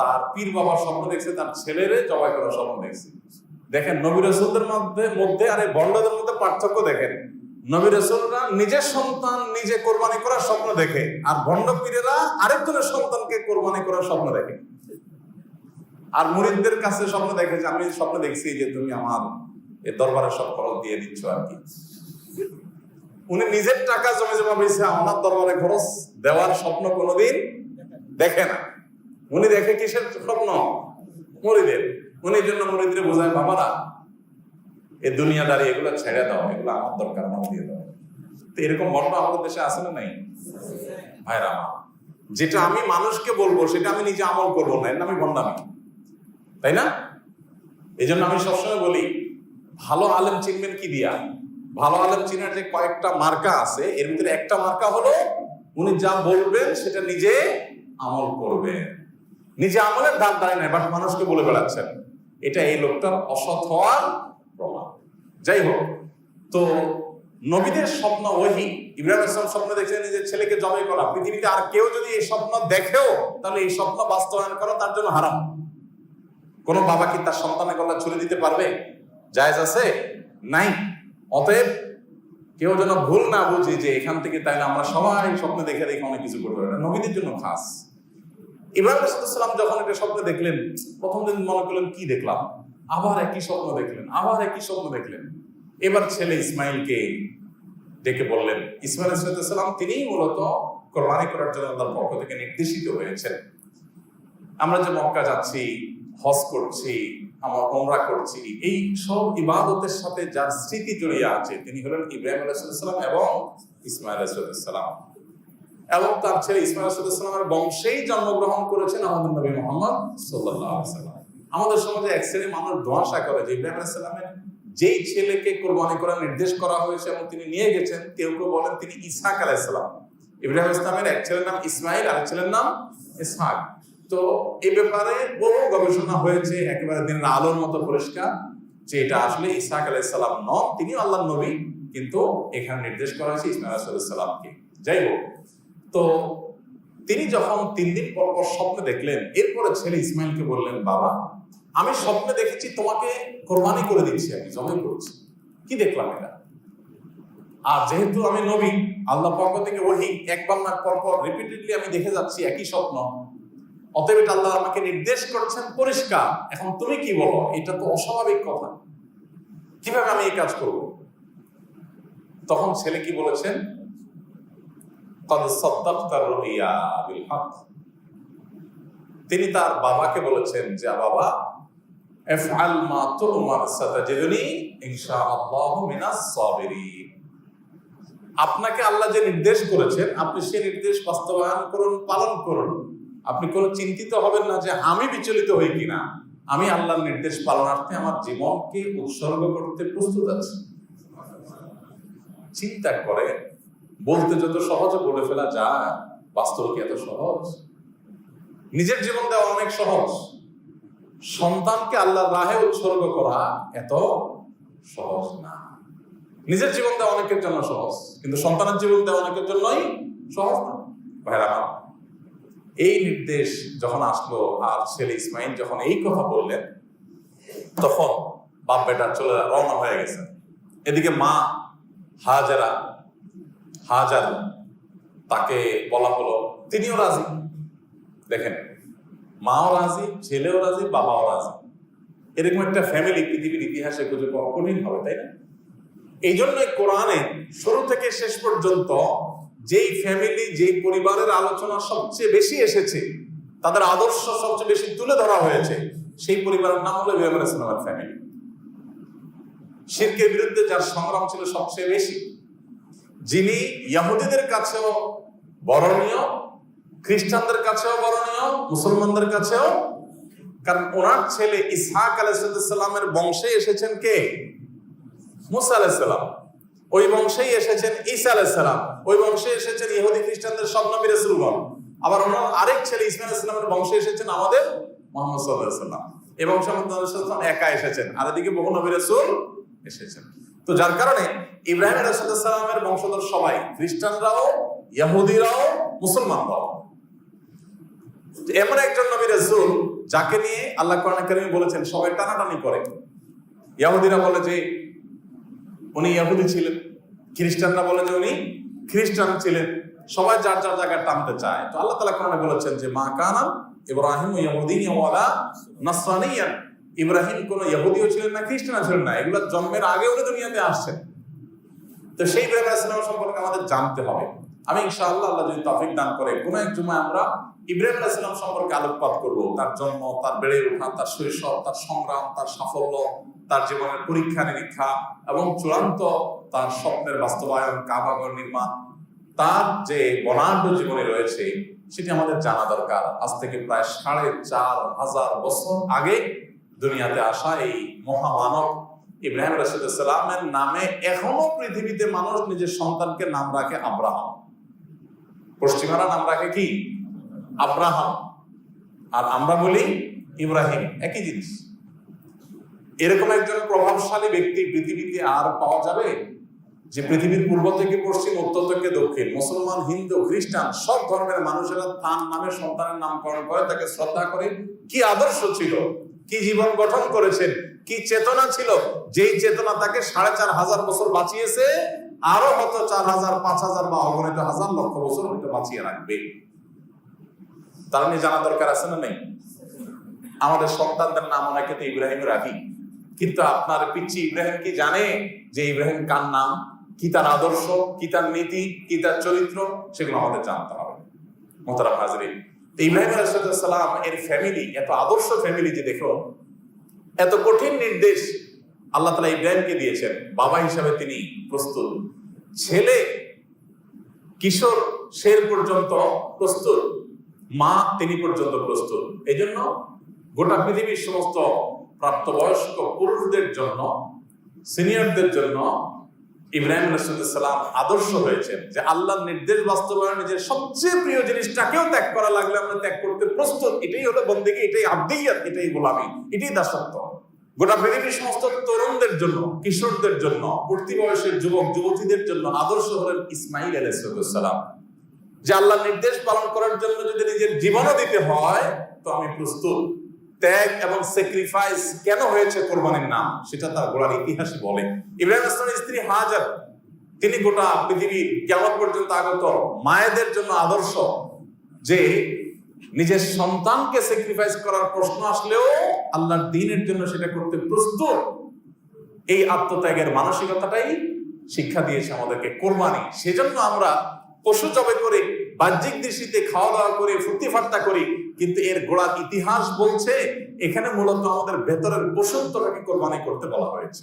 তার পীর বাবার স্বপ্ন দেখছে, তার ছেলেরে জবাই করার স্বপ্ন দেখছে। দেখেন, নবী রসুলদের মধ্যে মধ্যে আর এই বন্ডদের মধ্যে পার্থক্য দেখেন। নবী রসুলরা নিজের সন্তান নিজে কোরবানি করার স্বপ্ন দেখে, আর ভণ্ড পীরেরা আরেকজনের সন্তানকে কোরবানি করার স্বপ্ন দেখে। আর মুরিদদের কাছে স্বপ্ন দেখে যে, আমি স্বপ্ন দেখছি যে, তুমি আমার এ দরবারের সব খরচ দিয়ে দিচ্ছ আর কি। উনি নিজের টাকা জমে জমা পেয়েছে আমার দরবারে খরচ দেওয়ার স্বপ্ন কোনোদিন দেখে না। উনি দেখে কিসের স্বপ্ন? মরিদের। উনি জন্য মরিদের বোঝায়, বাবারা, এই দুনিয়াদারি এগুলো ছেড়ে দাও, এগুলো আমার দরকার নাও দিয়ে দাও। তো এরকম ঘটনা আমাদের দেশে আছে না নাই? ভাইরা আমার, যেটা আমি মানুষকে বলব, সেটা আমি নিজে আমল করব না, এর নামই ভণ্ডামি। তাই না? এই জন্য আমি সবসময় বলি, ভালো আলেম চিনবেন কি দিয়া? ভালো আলেম চিনার যে কয়েকটা মার্কা আছে, এর ভিতরে একটা মার্কা হলো, উনি যা বলবেন, সেটা নিজে আমল করবেন। নিজে আমলের দাম দাঁড়ায় নাই, বাট মানুষকে বলে বেড়াচ্ছেন। এটা এই লোকটার অসৎ হওয়ার প্রমাণ। যাই হোক, তো নবীদের স্বপ্ন ওহি। ইব্রাহিম ইসলাম স্বপ্ন দেখছেন নিজের ছেলেকে জবাই করা। পৃথিবীতে আর কেউ যদি এই স্বপ্ন দেখেও, তাহলে এই স্বপ্ন বাস্তবায়ন করা তার জন্য হারাম। কোন বাবা কি তার সন্তানের গলা ছুড়ে দিতে পারবে? জায়েজ আছে? নাই। অতএব কেউ যেন ভুল না বুঝি যে এখান থেকে তাইলে আমরা সবাই স্বপ্ন দেখে দেখে অনেক কিছু করতে নবীদের জন্য খাস। ইব্রাহিম সালাম যখন একটা স্বপ্ন দেখলেন, প্রথম দিন মনে করলেন, কি দেখলাম? আবার একই স্বপ্ন দেখলেন, আবার একই স্বপ্ন দেখলেন। এবার ছেলে ইসমাইলকে ডেকে বললেন, ইসমাইল সালাম তিনিই মূলত কোরবানি করার জন্য আল্লাহর পক্ষ থেকে নির্দেশিত হয়েছেন। আমরা যে মক্কা যাচ্ছি, হজ করছি, আমরা ওমরা করছি, এই সব ইবাদতের সাথে যার স্মৃতি জড়িয়ে আছে, তিনি হলেন ইব্রাহিম আলাইসাল্লাম এবং ইসমাইল আলাইসাল্লাম এবং তার ছেলে ইসমাইল আলাইসাল্লামের বংশেই জন্মগ্রহণ করেছেন আমাদের নবী মোহাম্মদ সাল্লাহ আমাদের সমাজে এক শ্রেণির মানুষ দোয়াশা করে যে ইব্রাহিম আলাইসাল্লামের যেই ছেলেকে কোরবানি করার নির্দেশ করা হয়েছে এবং তিনি নিয়ে গেছেন, কেউ কেউ বলেন তিনি ইসহাক আলাইসাল্লাম ইব্রাহিম ইসলামের এক ছেলের নাম ইসমাইল আর ছেলের নাম ইসহাক। তো এই ব্যাপারে বহু গবেষণা হয়েছে, একেবারে দিনের আলোর মতো পরিষ্কার যে এটা আসলে ইসাক আলাইসাল্লাম নন তিনি আল্লাহ নবী, কিন্তু এখানে নির্দেশ করা হয়েছে ইসমাইল আলাইসাল্লামকে যাই হোক তো তিনি যখন তিন দিন পর পর স্বপ্নে দেখলেন, এরপরে ছেলে ইসমাইলকে বললেন, বাবা, আমি স্বপ্নে দেখেছি তোমাকে কোরবানি করে দিচ্ছি আমি জমে করছি। কি দেখলাম এটা? আর যেহেতু আমি নবী, আল্লাহ পক্ষ থেকে ওহি একবার না পর পর রিপিটেডলি আমি দেখে যাচ্ছি একই স্বপ্ন। অতএব এটা আল্লাহ আমাকে নির্দেশ করছেন, পরিষ্কার, এখন তুমি কি বলো? এটা তো অস্বাভাবিক কথা। কীভাবে আমি এই কাজ করব? তখন ছেলে কি বলেছেন? কদ সদ্দাক্তার রুইয়া বিল হক। তিনি তার বাবাকে বলেছেন, যে বাবা, এফআল মা তুমার সাতাজিদুনি ইনশাআল্লাহ মিনা সাবিরিন। আপনাকে আল্লাহ যে নির্দেশ করেছেন, আপনি সেই নির্দেশ বাস্তবায়ন করুন, পালন করুন। আপনি কোনো চিন্তিত হবেন না যে আমি বিচলিত হই কিনা। আমি আল্লাহর নির্দেশ পালনার্থে আমার জীবনকে উৎসর্গ করতে প্রস্তুত আছি। চিন্তা করে বলতে যত সহজে বলে ফেলা যায়, বাস্তব কি এত সহজ? নিজের জীবন দেওয়া অনেক সহজ। সন্তানকে আল্লাহ রাহে উৎসর্গ করা এত সহজ না। নিজের জীবন দেওয়া অনেকের জন্য সহজ, কিন্তু সন্তানের জীবন দেওয়া অনেকের জন্যই সহজ না। ভাইরা, এই নির্দেশ যখন আসলো আর ছেলে ইসমাইল যখন এই কথা বললেন, তখন বাপ বেটা চলে রওনা হয়ে গেছে। এদিকে মা হাজারা হাজার তাকে বলা হলো, তিনিও রাজি। দেখেন, মাও রাজি, ছেলেও রাজি, বাবাও রাজি। এরকম একটা ফ্যামিলি পৃথিবীর ইতিহাসে খুঁজে পাওয়া হবে, তাই না? এই জন্যই কোরআনে শুরু থেকে শেষ পর্যন্ত যেই ফ্যামিলি যেই পরিবারের আলোচনা সবচেয়ে বেশি এসেছে, তাদের আদর্শ সবচেয়ে বেশি তুলে ধরা হয়েছে, সেই পরিবারের নাম হলো ফ্যামিলি শিরকের বিরুদ্ধে যার সংগ্রাম ছিল সবচেয়ে বেশি যিনি ইয়াহুদিদের কাছেও বরণীয়, খ্রিস্টানদের কাছেও বরণীয়, মুসলমানদের কাছেও, কারণ ওনার ছেলে ইসহাক আলাইসাল্লামের বংশে এসেছেন কে? মুসা আলাইসাল্লাম ওই বংশেই এসেছেন ঈসা আলাইসাল্লাম ওই বংশে এসেছেন ইহুদি খ্রিস্টানদের সব নবী আবার ওনার আরেক ছেলে ইসমাইল ইসলামের বংশে এসেছেন আমাদের মোহাম্মদ সাল্লাহ সাল্লাম এই বংশে একা এসেছেন, আর এদিকে বহু নবী রাসূল এসেছেন। তো যার কারণে ইব্রাহিম রাসূলুল্লাহামের বংশধর সবাই খ্রিস্টানরাও ইহুদিরাও মুসলমানরাও। এমন একজন নবী রাসূল যাকে নিয়ে আল্লাহ কোরআন বলেছেন, সবাই টানাটানি করে। ইয়াহুদিরা বলে যে, উনি ইয়াহুদি ছিলেন। খ্রিস্টানরা বলে যে, উনি খ্রিস্টান ছিলেন। সবাই যার যার জায়গায় টানতে চায়। তো আল্লাহ তালা কোরআনে বলেছেন যে, মা কানাম ইব্রাহিম ইয়াহুদিন ওয়ালা নাসরানিয়ান ইব্রাহিম কোন ইহুদিও ছিলেন না, খ্রিস্টানও ছিলেন না, এগুলো জন্মের আগে উনি দুনিয়াতে আসছেন। তো সেই ইব্রাহিম ইসলাম সম্পর্কে আমাদের জানতে হবে। আমি ইনশাআল্লাহ আল্লাহ যদি তফিক দান করে, কোন এক জুমায় আমরা ইব্রাহিম ইসলাম সম্পর্কে আলোকপাত করব। তার জন্ম, তার বেড়ে ওঠা তার শৈশব, তার সংগ্রাম, তার সাফল্য, তার জীবনের পরীক্ষা নিরীক্ষা এবং চূড়ান্ত তার স্বপ্নের বাস্তবায়ন কাবাগর নির্মাণ, তার যে বর্ণাঢ্য জীবনে রয়েছে, সেটি আমাদের জানা দরকার। আজ থেকে প্রায় সাড়ে চার হাজার বছর আগে দুনিয়াতে আসা এই মহামানব ইব্রাহিম রাশিদামের নামে এখনও পৃথিবীতে মানুষ নিজের সন্তানকে নাম রাখে আব্রাহাম। পশ্চিমারা নাম রাখে কি? আব্রাহাম। আর আমরা বলি ইব্রাহিম। একই জিনিস। এরকম একজন প্রভাবশালী ব্যক্তি পৃথিবীতে আর পাওয়া যাবে? যে পৃথিবীর পূর্ব থেকে পশ্চিম, উত্তর থেকে দক্ষিণ, মুসলমান, হিন্দু, খ্রিস্টান, সব ধর্মের মানুষেরা তার নামে সন্তানের নামকরণ করে, তাকে শ্রদ্ধা করে। কি আদর্শ ছিল? কি জীবন গঠন করেছেন? কি চেতনা ছিল? যেই চেতনা তাকে সাড়ে চার হাজার বছর বাঁচিয়েছে, আরও হয়তো চার হাজার, পাঁচ হাজার বা অগণিত হাজার লক্ষ বছর হয়তো বাঁচিয়ে রাখবে। তার নিয়ে জানা দরকার আছে না নেই? আমাদের সন্তানদের নাম অনেকে তো ইব্রাহিম রাখি। কিন্তু আপনার পিচ্ছি ইব্রাহিম কি জানে যে ইব্রাহিম কার নাম? কি তার আদর্শ? কি তার নীতি? কি তার চরিত্র? সেগুলো আমাদের জানতে হবে। মোতারাম হাজরিন ইব্রাহিম আলাইসালাম এর ফ্যামিলি এত আদর্শ ফ্যামিলি যে দেখো, এত কঠিন নির্দেশ আল্লাহ তালা ইব্রাহিমকে দিয়েছেন। বাবা হিসাবে তিনি প্রস্তুত। ছেলে কিশোর শের পর্যন্ত প্রস্তুত। মা তিনি পর্যন্ত প্রস্তুত। এই জন্য গোটা পৃথিবীর সমস্ত প্রাপ্তবয়স্ক পুরুষদের জন্য সিনিয়রদের জন্য ইব্রাহিম রসুলাম আদর্শ হয়েছেন যে আল্লাহর নির্দেশ বাস্তবায়ন নিজের সবচেয়ে প্রিয় জিনিসটাকেও ত্যাগ করা লাগলে আমরা ত্যাগ করতে প্রস্তুত। এটাই হলো বন্দিকে এটাই আব্দিয়াত, এটাই গোলামি, এটাই দাসত্ব। গোটা পৃথিবীর সমস্ত তরুণদের জন্য, কিশোরদের জন্য পূর্তি বয়সের যুবক, যুবতীদের জন্য আদর্শ হলেন ইসমাইল আলাইসালাম যে আল্লাহ নির্দেশ পালন করার জন্য যদি নিজের জীবনও দিতে হয়, তো আমি প্রস্তুত। ত্যাগ এবং স্যাক্রিফাইস কেন হয়েছে কোরবানির নাম? সেটা তার গোড়ার ইতিহাসই বলে। ইব্রাহিম ইসলামের স্ত্রী হাজার, তিনি গোটা পৃথিবীর কেমন পর্যন্ত আগত? মায়েদের জন্য আদর্শ। যে নিজের সন্তানকে স্যাক্রিফাইস করার প্রশ্ন আসলেও আল্লাহর দিনের জন্য সেটা করতে প্রস্তুত। এই আত্মত্যাগের মানসিকতাটাই শিক্ষা দিয়েছে আমাদেরকে কোরবানি। সেজন্য আমরা পশু জবে করে, বাহ্যিক দৃষ্টিতে খাওয়া দাওয়া করে ফুর্তি ফাট্টা করি কিন্তু এর গোড়ার ইতিহাস বলছে এখানে মূলত আমাদের ভেতরের বসন্তটাকে কোরবানি করতে বলা হয়েছে।